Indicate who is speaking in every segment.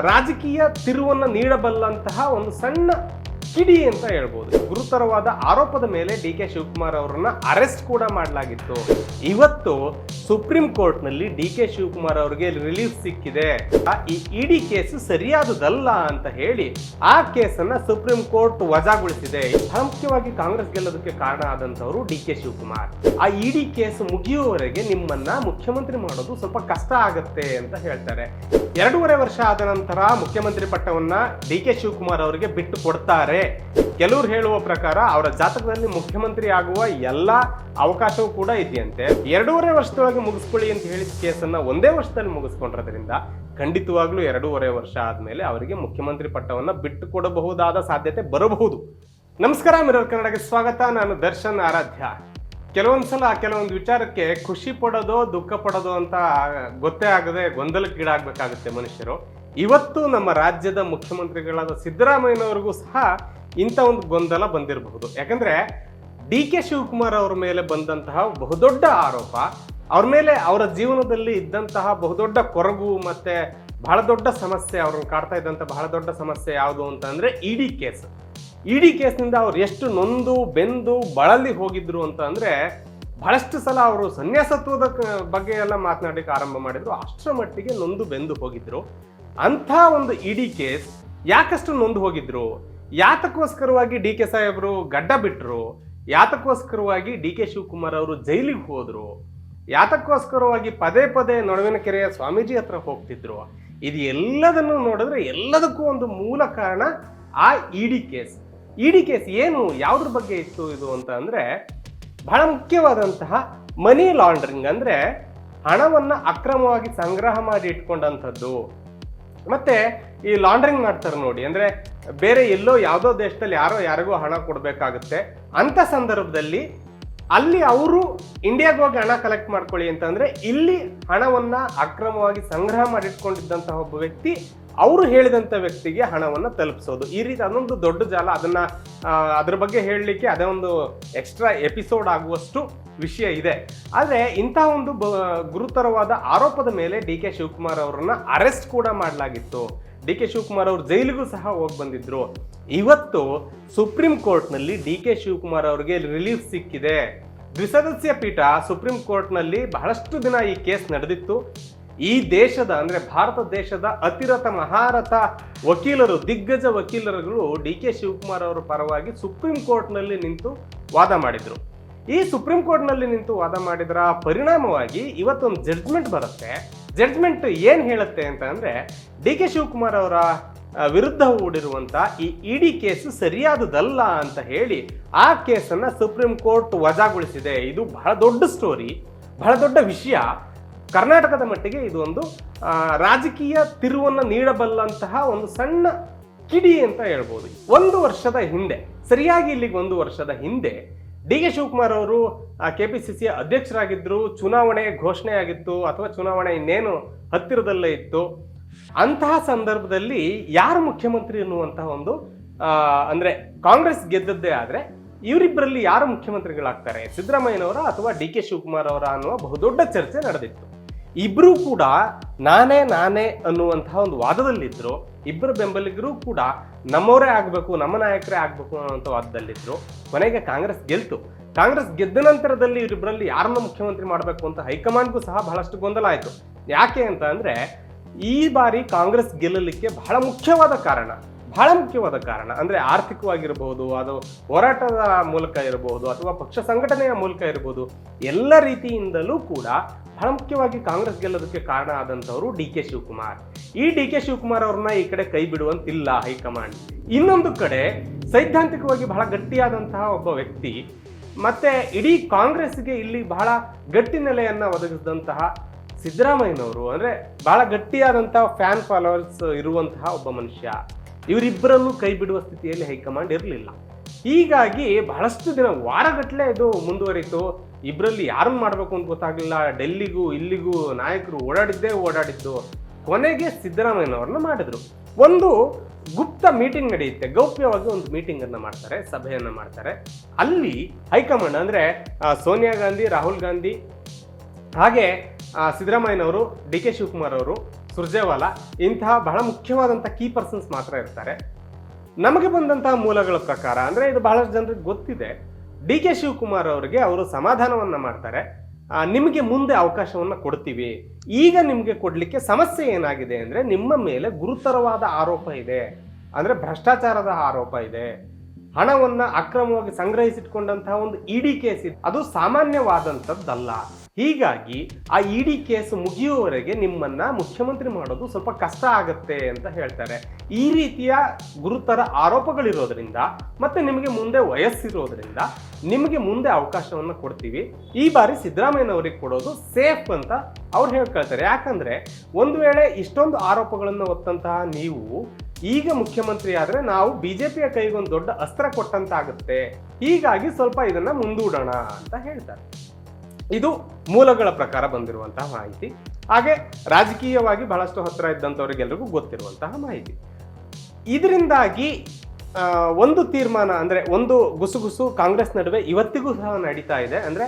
Speaker 1: ರಾಜಕೀಯ ತಿರುವನ್ನು ನೀಡಬಲ್ಲಂತಹ ಒಂದು ಸಣ್ಣ ಕಿಡಿ ಅಂತ ಹೇಳ್ಬೋದು. ಗುರುತರವಾದ ಆರೋಪದ ಮೇಲೆ ಡಿ ಕೆ ಶಿವಕುಮಾರ್ ಅವರನ್ನ ಅರೆಸ್ಟ್ ಕೂಡ ಮಾಡಲಾಗಿತ್ತು. ಇವತ್ತು ಸುಪ್ರೀಂ ಕೋರ್ಟ್ನಲ್ಲಿ ಡಿ ಕೆ ಶಿವಕುಮಾರ್ ಅವರಿಗೆ ರಿಲೀಫ್ ಸಿಕ್ಕಿದೆ. ಈ ಇಡಿ ಕೇಸ್ ಸರಿಯಾದದಲ್ಲ ಅಂತ ಹೇಳಿ ಆ ಕೇಸನ್ನ ಸುಪ್ರೀಂ ಕೋರ್ಟ್ ವಜಾಗೊಳಿಸಿದೆ. ಮುಖ್ಯವಾಗಿ ಕಾಂಗ್ರೆಸ್ ಗೆಲ್ಲೋದಕ್ಕೆ ಕಾರಣ ಆದಂತವರು ಡಿ ಕೆ ಶಿವಕುಮಾರ್. ಆ ಇಡಿ ಕೇಸ್ ಮುಗಿಯುವವರೆಗೆ ನಿಮ್ಮನ್ನ ಮುಖ್ಯಮಂತ್ರಿ ಮಾಡೋದು ಸ್ವಲ್ಪ ಕಷ್ಟ ಆಗತ್ತೆ ಅಂತ ಹೇಳ್ತಾರೆ. ಎರಡೂವರೆ ವರ್ಷ ಆದ ನಂತರ ಮುಖ್ಯಮಂತ್ರಿ ಪಟ್ಟವನ್ನ ಡಿ ಕೆ ಶಿವಕುಮಾರ್ ಅವರಿಗೆ ಬಿಟ್ಟು ಕೊಡ್ತಾರೆ. ಕೆಲವರು ಹೇಳುವ ಪ್ರಕಾರ ಅವರ ಜಾತಕದಲ್ಲಿ ಮುಖ್ಯಮಂತ್ರಿ ಆಗುವ ಎಲ್ಲ ಅವಕಾಶವೂ ಕೂಡ ಇದೆಯಂತೆ. ಎರಡೂವರೆ ವರ್ಷದೊಳಗೆ ಮುಗಿಸ್ಕೊಳ್ಳಿ ಅಂತ ಹೇಳಿದ ಕೇಸನ್ನ ಒಂದೇ ವರ್ಷದಲ್ಲಿ ಮುಗಿಸ್ಕೊಂಡ್ರದ್ರಿಂದ ಖಂಡಿತವಾಗ್ಲೂ ಎರಡೂವರೆ ವರ್ಷ ಆದ್ಮೇಲೆ ಅವರಿಗೆ ಮುಖ್ಯಮಂತ್ರಿ ಪಟ್ಟವನ್ನ ಬಿಟ್ಟು ಕೊಡಬಹುದಾದ ಸಾಧ್ಯತೆ ಬರಬಹುದು. ನಮಸ್ಕಾರ, ಮಿರರ್ ಕನ್ನಡಕ್ಕೆ ಸ್ವಾಗತ. ನಾನು ದರ್ಶನ್ ಆರಾಧ್ಯ. ಕೆಲವೊಂದ್ಸಲ ಕೆಲವೊಂದು ವಿಚಾರಕ್ಕೆ ಖುಷಿ ಪಡೋದು, ದುಃಖ ಪಡೋದು ಅಂತ ಗೊತ್ತೇ ಆಗದೆ ಗೊಂದಲಕ್ಕೀಡಾಗಬೇಕಾಗುತ್ತೆ ಮನುಷ್ಯರು. ಇವತ್ತು ನಮ್ಮ ರಾಜ್ಯದ ಮುಖ್ಯಮಂತ್ರಿಗಳಾದ ಸಿದ್ದರಾಮಯ್ಯನವರಿಗೂ ಸಹ ಇಂಥ ಒಂದು ಗೊಂದಲ ಬಂದಿರಬಹುದು. ಯಾಕಂದ್ರೆ ಡಿ ಕೆ ಶಿವಕುಮಾರ್ ಅವರ ಮೇಲೆ ಬಂದಂತಹ ಬಹುದೊಡ್ಡ ಆರೋಪ, ಅವ್ರ ಮೇಲೆ ಅವರ ಜೀವನದಲ್ಲಿ ಇದ್ದಂತಹ ಬಹುದೊಡ್ಡ ಕೊರಗು ಮತ್ತೆ ಬಹಳ ದೊಡ್ಡ ಸಮಸ್ಯೆ, ಅವ್ರನ್ನ ಕಾಡ್ತಾ ಇದ್ದಂತ ಬಹಳ ದೊಡ್ಡ ಸಮಸ್ಯೆ ಯಾವುದು ಅಂತಂದರೆ ಇ ಡಿ ಕೇಸ್. ಇಡಿ ಕೇಸ್ನಿಂದ ಅವ್ರು ಎಷ್ಟು ನೊಂದು, ಬೆಂದು, ಬಳಲಿ ಹೋಗಿದ್ರು ಅಂತ ಅಂದರೆ ಬಹಳಷ್ಟು ಸಲ ಅವರು ಸನ್ಯಾಸತ್ವದ ಬಗ್ಗೆ ಎಲ್ಲ ಮಾತನಾಡಲಿಕ್ಕೆ ಆರಂಭ ಮಾಡಿದ್ರು. ಅಷ್ಟರ ಮಟ್ಟಿಗೆ ನೊಂದು, ಬೆಂದು ಹೋಗಿದ್ರು. ಅಂಥ ಒಂದು ಇಡಿ ಕೇಸ್ ಯಾಕಷ್ಟು ನೊಂದು ಹೋಗಿದ್ರು? ಯಾತಕ್ಕೋಸ್ಕರವಾಗಿ ಡಿ ಕೆ ಸಾಹೇಬರು ಗಡ್ಡ ಬಿಟ್ಟರು ಯಾತಕ್ಕೋಸ್ಕರವಾಗಿ ಡಿ ಕೆ ಶಿವಕುಮಾರ್ ಅವರು ಜೈಲಿಗೆ ಹೋದರು? ಯಾತಕ್ಕೋಸ್ಕರವಾಗಿ ಪದೇ ಪದೇ ನಡುವಿನ ಕೆರೆಯ ಸ್ವಾಮೀಜಿ ಹತ್ರ ಹೋಗ್ತಿದ್ರು? ಇದು ಎಲ್ಲದನ್ನು ನೋಡಿದ್ರೆ ಎಲ್ಲದಕ್ಕೂ ಒಂದು ಮೂಲ ಕಾರಣ ಆ ಇಡಿ ಕೇಸ್. ಇಡಿ ಕೇಸ್ ಏನು? ಯಾವುದ್ರ ಬಗ್ಗೆ ಇತ್ತು ಇದು ಅಂತ ಅಂದರೆ, ಬಹಳ ಮುಖ್ಯವಾದಂತಹ ಮನಿ ಲಾಂಡ್ರಿಂಗ್ ಅಂದ್ರೆ ಹಣವನ್ನ ಅಕ್ರಮವಾಗಿ ಸಂಗ್ರಹ ಮಾಡಿ ಇಟ್ಕೊಂಡಂಥದ್ದು. ಮತ್ತೆ ಈ ಲಾಂಡ್ರಿಂಗ್ ಮಾಡ್ತಾರೆ ನೋಡಿ, ಅಂದ್ರೆ ಬೇರೆ ಎಲ್ಲೋ ಯಾವುದೋ ದೇಶದಲ್ಲಿ ಯಾರೋ ಯಾರಿಗೋ ಹಣ ಕೊಡಬೇಕಾಗುತ್ತೆ. ಅಂತ ಸಂದರ್ಭದಲ್ಲಿ ಅಲ್ಲಿ ಅವರು ಇಂಡಿಯಾಗೆ ಹೋಗಿ ಹಣ ಕಲೆಕ್ಟ್ ಮಾಡ್ಕೊಳ್ಳಿ ಅಂತಂದ್ರೆ ಇಲ್ಲಿ ಹಣವನ್ನ ಅಕ್ರಮವಾಗಿ ಸಂಗ್ರಹ ಮಾಡಿಟ್ಕೊಂಡಿದ್ದಂತಹ ಒಬ್ಬ ವ್ಯಕ್ತಿ ಅವರು ಹೇಳಿದಂತ ವ್ಯಕ್ತಿಗೆ ಹಣವನ್ನು ತಲುಪಿಸೋದು. ಈ ರೀತಿ ಅದೊಂದು ದೊಡ್ಡ ಜಾಲ. ಅದನ್ನ ಅದ್ರ ಬಗ್ಗೆ ಹೇಳಲಿಕ್ಕೆ ಅದೇ ಒಂದು ಎಕ್ಸ್ಟ್ರಾ ಎಪಿಸೋಡ್ ಆಗುವಷ್ಟು ವಿಷಯ ಇದೆ. ಆದರೆ ಇಂತಹ ಒಂದು ಗುರುತರವಾದ ಆರೋಪದ ಮೇಲೆ ಡಿ ಕೆ ಶಿವಕುಮಾರ್ ಅವರನ್ನ ಅರೆಸ್ಟ್ ಕೂಡ ಮಾಡಲಾಗಿತ್ತು. ಡಿ ಕೆ ಶಿವಕುಮಾರ್ ಅವರು ಜೈಲಿಗೂ ಸಹ ಹೋಗಿ ಬಂದಿದ್ರು. ಇವತ್ತು ಸುಪ್ರೀಂ ಕೋರ್ಟ್ನಲ್ಲಿ ಡಿ ಕೆ ಶಿವಕುಮಾರ್ ಅವರಿಗೆ ರಿಲೀಫ್ ಸಿಕ್ಕಿದೆ. ದ್ವಿಸದಸ್ಯ ಪೀಠ ಸುಪ್ರೀಂ ಕೋರ್ಟ್ನಲ್ಲಿ ಬಹಳಷ್ಟು ದಿನ ಈ ಕೇಸ್ ನಡೆದಿತ್ತು. ಈ ದೇಶದ ಅಂದ್ರೆ ಭಾರತ ದೇಶದ ಅತಿರಥ ಮಹಾರಥ ವಕೀಲರು, ದಿಗ್ಗಜ ವಕೀಲರುಗಳು ಡಿ ಕೆ ಶಿವಕುಮಾರ್ ಅವರ ಪರವಾಗಿ ಸುಪ್ರೀಂ ಕೋರ್ಟ್ನಲ್ಲಿ ನಿಂತು ವಾದ ಮಾಡಿದರು. ಈ ಸುಪ್ರೀಂ ಕೋರ್ಟ್ನಲ್ಲಿ ನಿಂತು ವಾದ ಮಾಡಿದರ ಪರಿಣಾಮವಾಗಿ ಇವತ್ತೊಂದು ಜಡ್ಜ್ಮೆಂಟ್ ಬರುತ್ತೆ. ಜಡ್ಜ್ಮೆಂಟ್ ಏನು ಹೇಳುತ್ತೆ ಅಂತ ಅಂದರೆ ಡಿ ಕೆ ಶಿವಕುಮಾರ್ ಅವರ ವಿರುದ್ಧ ಹೂಡಿರುವಂಥ ಈ ಇಡಿ ಕೇಸ್ ಸರಿಯಾದದಲ್ಲ ಅಂತ ಹೇಳಿ ಆ ಕೇಸನ್ನ ಸುಪ್ರೀಂ ಕೋರ್ಟ್ ವಜಾಗೊಳಿಸಿದೆ. ಇದು ಬಹಳ ದೊಡ್ಡ ಸ್ಟೋರಿ ಬಹಳ ದೊಡ್ಡ ವಿಷಯ. ಕರ್ನಾಟಕದ ಮಟ್ಟಿಗೆ ಇದು ಒಂದು ರಾಜಕೀಯ ತಿರುವನ್ನು ನೀಡಬಲ್ಲಂತಹ ಒಂದು ಸಣ್ಣ ಕಿಡಿ ಅಂತ ಹೇಳ್ಬೋದು. ಒಂದು ವರ್ಷದ ಹಿಂದೆ, ಸರಿಯಾಗಿ ಇಲ್ಲಿಗೆ ಒಂದು ವರ್ಷದ ಹಿಂದೆ, ಡಿ ಕೆ ಶಿವಕುಮಾರ್ ಅವರು ಕೆ ಪಿ ಸಿ ಸಿ ಅಧ್ಯಕ್ಷರಾಗಿದ್ದರು ಚುನಾವಣೆ ಘೋಷಣೆ ಆಗಿತ್ತು ಅಥವಾ ಚುನಾವಣೆ ಇನ್ನೇನು ಹತ್ತಿರದಲ್ಲೇ ಇತ್ತು, ಅಂತಹ ಸಂದರ್ಭದಲ್ಲಿ ಯಾರು ಮುಖ್ಯಮಂತ್ರಿ ಅನ್ನುವಂತಹ ಒಂದು ಅಂದರೆ ಅಂದ್ರೆ ಕಾಂಗ್ರೆಸ್ ಗೆದ್ದದ್ದೇ ಆದರೆ, ಇವರಿಬ್ಬರಲ್ಲಿ ಯಾರು ಮುಖ್ಯಮಂತ್ರಿಗಳಾಗ್ತಾರೆ? ಸಿದ್ದರಾಮಯ್ಯನವರ ಅಥವಾ ಡಿ ಕೆ ಶಿವಕುಮಾರ್ ಅವರ ಅನ್ನುವ ಬಹುದೊಡ್ಡ ಚರ್ಚೆ ನಡೆದಿತ್ತು. ಇಬ್ರು ಕೂಡ ನಾನೇ ನಾನೇ ಅನ್ನುವಂತಹ ಒಂದು ವಾದದಲ್ಲಿದ್ದರು ಇಬ್ಬರ ಬೆಂಬಲಿಗರು ಕೂಡ ನಮ್ಮವರೇ ಆಗಬೇಕು, ನಮ್ಮ ನಾಯಕರೇ ಆಗಬೇಕು ಅನ್ನುವಂಥ ವಾದದಲ್ಲಿದ್ರು. ಕೊನೆಗೆ ಕಾಂಗ್ರೆಸ್ ಗೆಲ್ತು. ಕಾಂಗ್ರೆಸ್ ಗೆದ್ದ ನಂತರದಲ್ಲಿ ಇವರಿಬ್ಬರಲ್ಲಿ ಯಾರನ್ನ ಮುಖ್ಯಮಂತ್ರಿ ಮಾಡಬೇಕು ಅಂತ ಹೈಕಮಾಂಡ್ಗೂ ಸಹ ಬಹಳಷ್ಟು ಗೊಂದಲ ಆಯಿತು. ಯಾಕೆ ಅಂತ ಅಂದರೆ, ಈ ಬಾರಿ ಕಾಂಗ್ರೆಸ್ ಗೆಲ್ಲಲಿಕ್ಕೆ ಬಹಳ ಮುಖ್ಯವಾದ ಕಾರಣ, ಬಹಳ ಮುಖ್ಯವಾದ ಕಾರಣ ಅಂದರೆ ಆರ್ಥಿಕವಾಗಿರಬಹುದು ಅದು ಹೋರಾಟದ ಮೂಲಕ ಇರಬಹುದು ಅಥವಾ ಪಕ್ಷ ಸಂಘಟನೆಯ ಮೂಲಕ ಇರಬಹುದು ಎಲ್ಲ ರೀತಿಯಿಂದಲೂ ಕೂಡ ಬಹಳ ಮುಖ್ಯವಾಗಿ ಕಾಂಗ್ರೆಸ್ ಗೆಲ್ಲೋದಕ್ಕೆ ಕಾರಣ ಆದಂತವರು ಡಿ ಕೆ ಶಿವಕುಮಾರ್. ಈ ಡಿ ಕೆ ಶಿವಕುಮಾರ್ ಅವ್ರನ್ನ ಈ ಕಡೆ ಕೈ ಬಿಡುವಂತಿಲ್ಲ ಹೈಕಮಾಂಡ್. ಇನ್ನೊಂದು ಕಡೆ ಸೈದ್ಧಾಂತಿಕವಾಗಿ ಬಹಳ ಗಟ್ಟಿಯಾದಂತಹ ಒಬ್ಬ ವ್ಯಕ್ತಿ, ಮತ್ತೆ ಇಡೀ ಕಾಂಗ್ರೆಸ್ಗೆ ಇಲ್ಲಿ ಬಹಳ ಗಟ್ಟಿ ನೆಲೆಯನ್ನ ಒದಗಿಸಿದಂತಹ ಸಿದ್ದರಾಮಯ್ಯನವರು, ಅಂದ್ರೆ ಬಹಳ ಗಟ್ಟಿಯಾದಂತಹ ಫ್ಯಾನ್ ಫಾಲೋವರ್ಸ್ ಇರುವಂತಹ ಒಬ್ಬ ಮನುಷ್ಯ. ಇವರಿಬ್ಬರಲ್ಲೂ ಕೈ ಬಿಡುವ ಸ್ಥಿತಿಯಲ್ಲಿ ಹೈಕಮಾಂಡ್ ಇರಲಿಲ್ಲ. ಹೀಗಾಗಿ ಬಹಳಷ್ಟು ದಿನ ವಾರಗಟ್ಟಲೆ ಇದು ಮುಂದುವರಿತು. ಇಬ್ಬರಲ್ಲಿ ಯಾರನ್ನು ಮಾಡಬೇಕು ಅಂತ ಗೊತ್ತಾಗಲಿಲ್ಲ. ಡೆಲ್ಲಿಗೂ ಇಲ್ಲಿಗೂ ನಾಯಕರು ಓಡಾಡಿದ್ದೇ ಓಡಾಡಿದ್ದು. ಕೊನೆಗೆ ಸಿದ್ದರಾಮಯ್ಯನವ್ರನ್ನ ಮಾಡಿದ್ರು. ಒಂದು ಗುಪ್ತ ಮೀಟಿಂಗ್ ನಡೆಯುತ್ತೆ. ಗೌಪ್ಯವಾಗಿ ಒಂದು ಮೀಟಿಂಗ್ ಅನ್ನ ಮಾಡ್ತಾರೆ, ಸಭೆಯನ್ನ ಮಾಡ್ತಾರೆ. ಅಲ್ಲಿ ಹೈಕಮಾಂಡ್ ಅಂದ್ರೆ ಸೋನಿಯಾ ಗಾಂಧಿ, ರಾಹುಲ್ ಗಾಂಧಿ, ಹಾಗೆ ಸಿದ್ದರಾಮಯ್ಯನವರು, ಡಿ ಕೆ ಶಿವಕುಮಾರ್ ಅವರು, ಸುರ್ಜೇವಾಲಾ, ಇಂತಹ ಬಹಳ ಮುಖ್ಯವಾದಂಥ ಕೀ ಪರ್ಸನ್ಸ್ ಮಾತ್ರ ಇರ್ತಾರೆ. ನಮಗೆ ಬಂದಂತಹ ಮೂಲಗಳ ಪ್ರಕಾರ ಅಂದ್ರೆ ಇದು ಬಹಳಷ್ಟು ಜನರಿಗೆ ಗೊತ್ತಿದೆ. ಡಿ ಕೆ ಶಿವಕುಮಾರ್ ಅವರಿಗೆ ಅವರು ಸಮಾಧಾನವನ್ನ ಮಾಡ್ತಾರೆ. ನಿಮಗೆ ಮುಂದೆ ಅವಕಾಶವನ್ನ ಕೊಡ್ತೀವಿ. ಈಗ ನಿಮಗೆ ಕೊಡಲಿಕ್ಕೆ ಸಮಸ್ಯೆ ಏನಾಗಿದೆ ಅಂದ್ರೆ ನಿಮ್ಮ ಮೇಲೆ ಗುರುತರವಾದ ಆರೋಪ ಇದೆ. ಅಂದ್ರೆ ಭ್ರಷ್ಟಾಚಾರದ ಆರೋಪ ಇದೆ. ಹಣವನ್ನ ಅಕ್ರಮವಾಗಿ ಸಂಗ್ರಹಿಸಿಟ್ಕೊಂಡಂತಹ ಒಂದು ಇಡಿ ಕೇಸ್ ಇದೆ. ಅದು ಸಾಮಾನ್ಯವಾದಂಥದ್ದಲ್ಲ ಹೀಗಾಗಿ ಆ ಇಡಿ ಕೇಸ್ ಮುಗಿಯುವವರೆಗೆ ನಿಮ್ಮನ್ನ ಮುಖ್ಯಮಂತ್ರಿ ಮಾಡೋದು ಸ್ವಲ್ಪ ಕಷ್ಟ ಆಗುತ್ತೆ ಅಂತ ಹೇಳ್ತಾರೆ. ಈ ರೀತಿಯ ಗುರುತರ ಆರೋಪಗಳಿರೋದ್ರಿಂದ ಮತ್ತೆ ನಿಮಗೆ ಮುಂದೆ ವಯಸ್ಸಿರೋದ್ರಿಂದ ನಿಮಗೆ ಮುಂದೆ ಅವಕಾಶವನ್ನು ಕೊಡ್ತೀವಿ. ಈ ಬಾರಿ ಸಿದ್ದರಾಮಯ್ಯನವರಿಗೆ ಕೊಡೋದು ಸೇಫ್ ಅಂತ ಅವ್ರು ಹೇಳ್ಕೊಳ್ತಾರೆ. ಯಾಕಂದ್ರೆ ಒಂದು ವೇಳೆ ಇಷ್ಟೊಂದು ಆರೋಪಗಳನ್ನು ಹೊತ್ತಂತಹ ನೀವು ಈಗ ಮುಖ್ಯಮಂತ್ರಿ ಆದ್ರೆ ನಾವು ಬಿಜೆಪಿಯ ಕೈಗೊಂದು ದೊಡ್ಡ ಅಸ್ತ್ರ ಕೊಟ್ಟಂತಾಗುತ್ತೆ. ಹೀಗಾಗಿ ಸ್ವಲ್ಪ ಇದನ್ನ ಮುಂದೂಡೋಣ ಅಂತ ಹೇಳ್ತಾರೆ. ಇದು ಮೂಲಗಳ ಪ್ರಕಾರ ಬಂದಿರುವಂತಹ ಮಾಹಿತಿ. ಹಾಗೆ ರಾಜಕೀಯವಾಗಿ ಬಹಳಷ್ಟು ಹತ್ತಿರ ಇದ್ದಂಥವ್ರಿಗೆಲ್ರಿಗೂ ಗೊತ್ತಿರುವಂತಹ ಮಾಹಿತಿ. ಇದರಿಂದಾಗಿ ಒಂದು ತೀರ್ಮಾನ ಅಂದರೆ ಒಂದು ಗುಸುಗುಸು ಕಾಂಗ್ರೆಸ್ ನಡುವೆ ಇವತ್ತಿಗೂ ಸಹ ನಡೀತಾ ಇದೆ. ಅಂದರೆ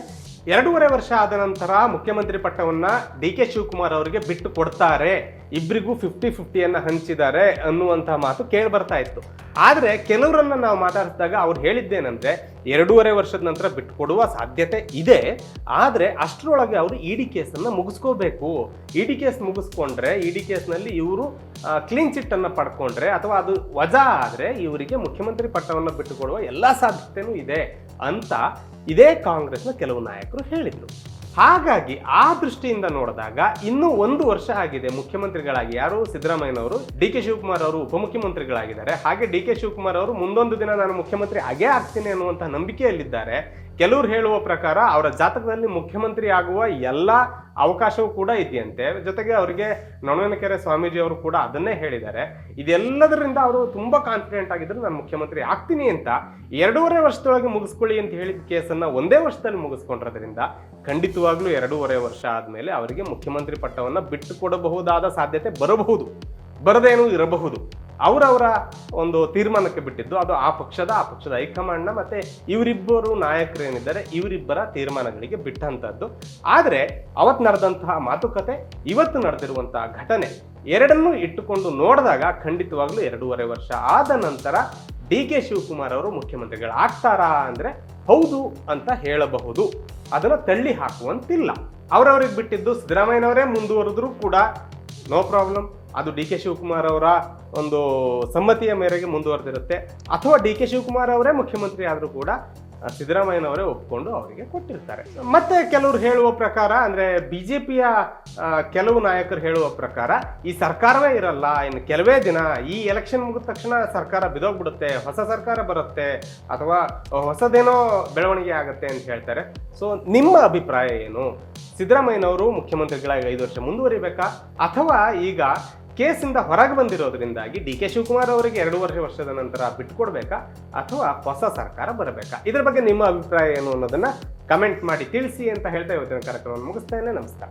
Speaker 1: ಎರಡೂವರೆ ವರ್ಷ ಆದ ನಂತರ ಮುಖ್ಯಮಂತ್ರಿ ಪಟ್ಟವನ್ನು ಡಿ ಕೆ ಶಿವಕುಮಾರ್ ಅವರಿಗೆ ಬಿಟ್ಟು ಕೊಡ್ತಾರೆ. ಇಬ್ಬರಿಗೂ ಫಿಫ್ಟಿ ಫಿಫ್ಟಿಯನ್ನು ಹಂಚಿದ್ದಾರೆ ಅನ್ನುವಂತಹ ಮಾತು ಕೇಳಿ ಬರ್ತಾ ಇತ್ತು. ಆದರೆ ಕೆಲವರನ್ನ ನಾವು ಮಾತಾಡಿಸಿದಾಗ ಅವ್ರು ಹೇಳಿದ್ದೇನಂದ್ರೆ, ಎರಡೂವರೆ ವರ್ಷದ ನಂತರ ಬಿಟ್ಟುಕೊಡುವ ಸಾಧ್ಯತೆ ಇದೆ, ಆದರೆ ಅಷ್ಟರೊಳಗೆ ಅವರು ಇ ಡಿ ಕೇಸನ್ನು ಮುಗಿಸ್ಕೋಬೇಕು. ಇ ಡಿ ಕೇಸ್ ಮುಗಿಸ್ಕೊಂಡ್ರೆ ಇ ಡಿ ಕೇಸ್ನಲ್ಲಿ ಇವರು ಕ್ಲೀನ್ ಚಿಟ್ಟನ್ನು ಪಡ್ಕೊಂಡ್ರೆ, ಅಥವಾ ಅದು ವಜಾ ಆದರೆ ಇವರಿಗೆ ಮುಖ್ಯಮಂತ್ರಿ ಪಟ್ಟವನ್ನು ಬಿಟ್ಟುಕೊಡುವ ಎಲ್ಲ ಸಾಧ್ಯತೆಯೂ ಇದೆ ಅಂತ ಇದೇ ಕಾಂಗ್ರೆಸ್ನ ಕೆಲವು ನಾಯಕರು ಹೇಳಿದ್ರು. ಹಾಗಾಗಿ ಆ ದೃಷ್ಟಿಯಿಂದ ನೋಡಿದಾಗ ಇನ್ನೂ ಒಂದು ವರ್ಷ ಆಗಿದೆ ಮುಖ್ಯಮಂತ್ರಿಗಳಾಗಿ. ಯಾರು? ಸಿದ್ದರಾಮಯ್ಯನವರು. ಡಿ ಕೆ ಶಿವಕುಮಾರ್ ಅವರು ಉಪಮುಖ್ಯಮಂತ್ರಿಗಳಾಗಿದ್ದಾರೆ. ಹಾಗೆ ಡಿ ಕೆ ಶಿವಕುಮಾರ್ ಅವರು ಮುಂದೊಂದು ದಿನ ನಾನು ಮುಖ್ಯಮಂತ್ರಿ ಆಗೇ ಆಗ್ತೀನಿ ಅನ್ನುವಂಥ ನಂಬಿಕೆಯಲ್ಲಿದ್ದಾರೆ. ಕೆಲವರು ಹೇಳುವ ಪ್ರಕಾರ ಅವರ ಜಾತಕದಲ್ಲಿ ಮುಖ್ಯಮಂತ್ರಿ ಆಗುವ ಎಲ್ಲ ಅವಕಾಶವೂ ಕೂಡ ಇದೆಯಂತೆ. ಜೊತೆಗೆ ಅವರಿಗೆ ನೊಣನಕೆರೆ ಸ್ವಾಮೀಜಿ ಅವರು ಕೂಡ ಅದನ್ನೇ ಹೇಳಿದ್ದಾರೆ. ಇದೆಲ್ಲದರಿಂದ ಅವರು ತುಂಬಾ ಕಾನ್ಫಿಡೆಂಟ್ ಆಗಿದ್ರು ನಾನು ಮುಖ್ಯಮಂತ್ರಿ ಆಗ್ತೀನಿ ಅಂತ ಎರಡೂವರೆ ವರ್ಷದೊಳಗೆ ಮುಗಿಸ್ಕೊಳ್ಳಿ ಅಂತ ಹೇಳಿದ ಕೇಸನ್ನ ಒಂದೇ ವರ್ಷದಲ್ಲಿ ಮುಗಿಸ್ಕೊಂಡಿರೋದ್ರಿಂದ ಖಂಡಿತವಾಗ್ಲೂ ಎರಡೂವರೆ ವರ್ಷ ಆದಮೇಲೆ ಅವರಿಗೆ ಮುಖ್ಯಮಂತ್ರಿ ಪಟ್ಟವನ್ನ ಬಿಟ್ಟು ಕೊಡಬಹುದಾದ ಸಾಧ್ಯತೆ ಬರಬಹುದು. ಬರದೇನೂ ಇರಬಹುದು. ಅವರವರ ಒಂದು ತೀರ್ಮಾನಕ್ಕೆ ಬಿಟ್ಟಿದ್ದು ಅದು ಆ ಪಕ್ಷದ ಆ ಪಕ್ಷದ ಹೈಕಮಾಂಡ್ನ ಮತ್ತೆ ಇವರಿಬ್ಬರು ನಾಯಕರು ಏನಿದ್ದಾರೆ ಇವರಿಬ್ಬರ ತೀರ್ಮಾನಗಳಿಗೆ ಬಿಟ್ಟಂಥದ್ದು ಆದರೆ ಅವತ್ತು ನಡೆದಂತಹ ಮಾತುಕತೆ, ಇವತ್ತು ನಡೆದಿರುವಂತಹ ಘಟನೆ ಎರಡನ್ನೂ ಇಟ್ಟುಕೊಂಡು ನೋಡಿದಾಗ ಖಂಡಿತವಾಗ್ಲೂ ಎರಡೂವರೆ ವರ್ಷ ಆದ ನಂತರ ಡಿ ಕೆ ಶಿವಕುಮಾರ್ ಅವರು ಮುಖ್ಯಮಂತ್ರಿಗಳು ಆಗ್ತಾರಾ ಅಂದ್ರೆ ಹೌದು ಅಂತ ಹೇಳಬಹುದು. ಅದನ್ನು ತಳ್ಳಿ ಹಾಕುವಂತಿಲ್ಲ. ಅವರವ್ರಿಗೆ ಬಿಟ್ಟಿದ್ದು ಸಿದ್ದರಾಮಯ್ಯನವರೇ ಮುಂದುವರೆದ್ರೂ ಕೂಡ ನೋ ಪ್ರಾಬ್ಲಮ್ ಅದು ಡಿ ಕೆ ಶಿವಕುಮಾರ್ ಅವರ ಒಂದು ಸಮ್ಮತಿಯ ಮೇರೆಗೆ ಮುಂದುವರೆದಿರುತ್ತೆ. ಅಥವಾ ಡಿ ಕೆ ಶಿವಕುಮಾರ್ ಅವರೇ ಮುಖ್ಯಮಂತ್ರಿ ಆದರೂ ಕೂಡ ಸಿದ್ದರಾಮಯ್ಯನವರೇ ಒಪ್ಪಿಕೊಂಡು ಅವರಿಗೆ ಕೊಟ್ಟಿರ್ತಾರೆ. ಮತ್ತೆ ಕೆಲವರು ಹೇಳುವ ಪ್ರಕಾರ, ಅಂದ್ರೆ ಪಿಯ ಕೆಲವು ನಾಯಕರು ಹೇಳುವ ಪ್ರಕಾರ, ಈ ಸರ್ಕಾರವೇ ಇರಲ್ಲ, ಇನ್ನು ಕೆಲವೇ ದಿನ ಈ ಎಲೆಕ್ಷನ್ ಮುಗಿದ ತಕ್ಷಣ ಸರ್ಕಾರ ಬಿದೋಗ್ಬಿಡುತ್ತೆ, ಹೊಸ ಸರ್ಕಾರ ಬರುತ್ತೆ, ಅಥವಾ ಹೊಸದೇನೋ ಬೆಳವಣಿಗೆ ಆಗುತ್ತೆ ಅಂತ ಹೇಳ್ತಾರೆ. ಸೊ ನಿಮ್ಮ ಅಭಿಪ್ರಾಯ ಏನು? ಸಿದ್ದರಾಮಯ್ಯನವರು ಮುಖ್ಯಮಂತ್ರಿಗಳಾಗಿ ಐದು ವರ್ಷ ಮುಂದುವರಿಬೇಕಾ? ಅಥವಾ ಈಗ ಕೇಸಿಂದ ಹೊರಗೆ ಬಂದಿರೋದ್ರಿಂದಾಗಿ ಡಿ ಕೆ ಶಿವಕುಮಾರ್ ಅವರಿಗೆ ಎರಡೂವರೆ ವರ್ಷದ ನಂತರ ಬಿಟ್ಕೊಡ್ಬೇಕಾ ಅಥವಾ ಹೊಸ ಸರ್ಕಾರ ಬರಬೇಕಾ? ಇದರ ಬಗ್ಗೆ ನಿಮ್ಮ ಅಭಿಪ್ರಾಯ ಏನು ಅನ್ನೋದನ್ನ ಕಮೆಂಟ್ ಮಾಡಿ ತಿಳಿಸಿ ಅಂತ ಹೇಳ್ತಾ ಇವತ್ತಿನ ಕಾರ್ಯಕ್ರಮವನ್ನು ಮುಗಿಸ್ತಾ ಇದ್ದೇನೆ. ನಮಸ್ಕಾರ.